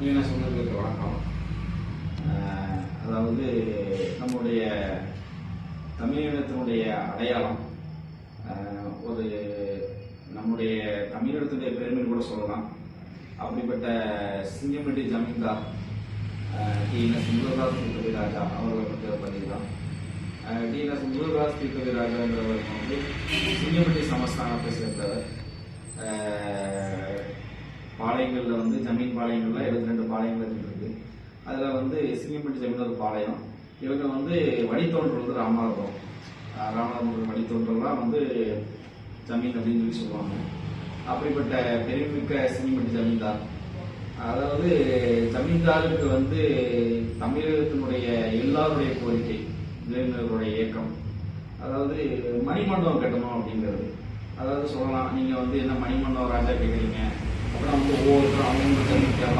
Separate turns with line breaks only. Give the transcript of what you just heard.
மீன சொந்தங்களுக்கு வணக்கம். அதாவது நம்முடைய தமிழினத்தினுடைய அடையாளம் ஒரு நம்முடைய தமிழினத்துடைய பெருமை கூட சொல்லலாம். அப்படிப்பட்ட சிங்கம்பட்டி ஜமீன்தார் டிஎன்எஸ் முருகதாஸ் கவிராஜா அவர்களை பற்றி பதிவுதான். டி. என். முருகதாஸ் கவிராஜாங்கிறவர் வந்து சிங்கம்பட்டி சமஸ்தானத்தை சேர்ந்தவர். பாளையங்களில் வந்து ஜமீன் பாளையங்கள்லாம் எழுபத்தி ரெண்டு பாளையங்கள் இருக்குது அதில் வந்து சிங்கம்பட்டி ஜமீன் பாளையம். இவங்க வந்து வழித்தோன்றல் வந்து ராமநாதபுரம். ராமநாதபுரம் வழித்தோன்றல்லாம் வந்து ஜமீன் அப்படின்னு சொல்லி சொல்லுவாங்க. அப்படிப்பட்ட பெருமிக்க சிங்கம்பட்டி ஜமீன்தார். அதாவது ஜமீன்தாருக்கு வந்து தமிழகத்தினுடைய எல்லாருடைய கோரிக்கை இளைஞர்களுடைய இயக்கம். அதாவது மணிமண்டபம் கட்டணும் அப்படிங்கிறது. அதாவது சொல்லலாம் நீங்கள் வந்து என்ன மணிமண்டபம் ராஜா கேட்குறீங்க 不让做窝不让弄个凳子不要